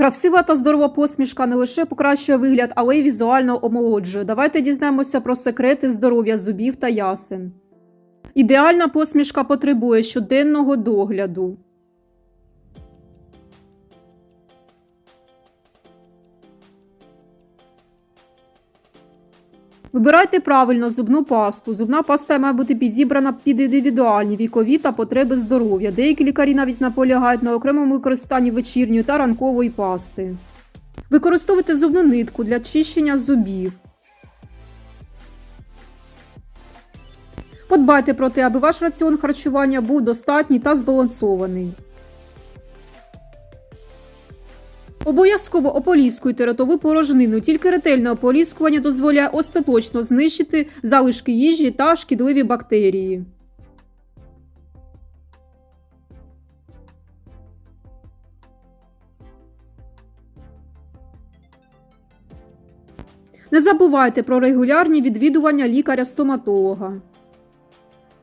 Красива та здорова посмішка не лише покращує вигляд, але й візуально омолоджує. Давайте дізнаємося про секрети здоров'я зубів та ясен. Ідеальна посмішка потребує щоденного догляду. Вибирайте правильно зубну пасту. Зубна паста має бути підібрана під індивідуальні вікові та потреби здоров'я. Деякі лікарі навіть наполягають на окремому використанні вечірньої та ранкової пасти. Використовуйте зубну нитку для чищення зубів. Подбайте про те, аби ваш раціон харчування був достатній та збалансований. Обов'язково ополіскуйте ротову порожнину. Тільки ретельне ополіскування дозволяє остаточно знищити залишки їжі та шкідливі бактерії. Не забувайте про регулярні відвідування лікаря-стоматолога.